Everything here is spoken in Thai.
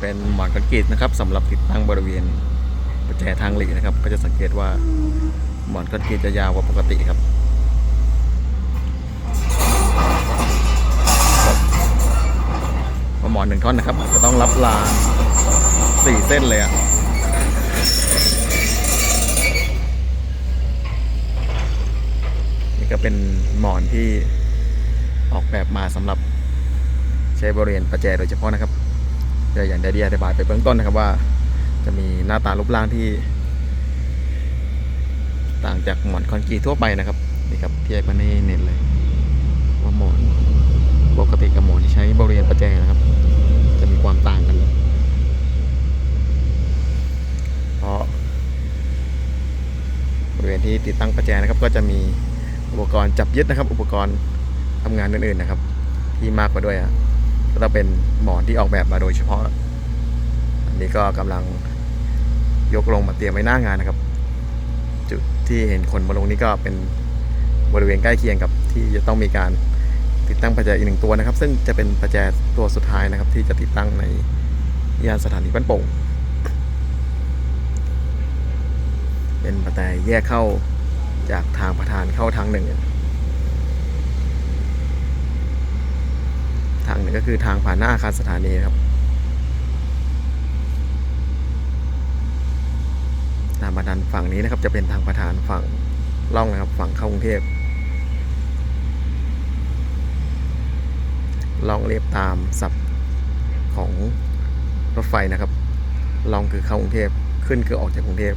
เป็นหมอนคอนกรีตนะครับสำหรับติดตั้งบริเวณประแจทางหลีนะครับ ก็จะสังเกตว่าหมอนคอนกรีตจะยาวกว่าปกติครับเพราะหมอนหนึ่งท่อนนะครับจะต้องรับราสี่เส้นเลยอะนี่ก็เป็นหมอนที่ออกแบบมาสำหรับใช้บริเวณประแจโดยเฉพาะนะครับ เดี๋ยวอย่างได้อธิบายไปเบื้องต้นนะครับว่า จะมีหน้าตารูปร่างที่ ต่างจากหมอนคอนกรีตทั่วไปนะครับนี่ครับพี่ไอ้ปนี่เน้นเลยว่าหมอนปกติกับหมอนที่ใช้บริเวณประแจนะครับ จะมีความต่างกันเพราะบริเวณที่ติดตั้งประแจนะครับ ก็จะมีอุปกรณ์จับยึดนะครับ อุปกรณ์ทำงานอื่นๆนะครับ ที่มากกว่าด้วยอะ ก็ต้องเป็นหมอนที่ออกแบบมาโดยเฉพาะ อันนี้ก็กำลังยกลงมาเตรียมไว้หน้างานนะครับ จุดที่เห็นคนมาลงนี่ก็เป็นบริเวณใกล้เคียงกับที่จะต้องมีการติดตั้งประแจอีกหนึ่งตัวนะครับ ซึ่งจะเป็นประแจตัวสุดท้ายนะครับ ที่จะติดตั้งในยานสถานีบ้านโป่งเป็นประแจแยกเข้าจากทางประธานเข้าทางหนึ่ง ทางหนึ่ง ก็คือทางผ่านหน้าอาคารสถานีครับทางประธานฝั่งนี้นะครับ จะเป็นทางประธานฝั่งล่องนะครับ ฝั่งเข้ากรุงเทพล่องเรียบตามศัพท์ของรถไฟนะครับล่องคือเข้ากรุงเทพขึ้นคือออกจากกรุงเทพ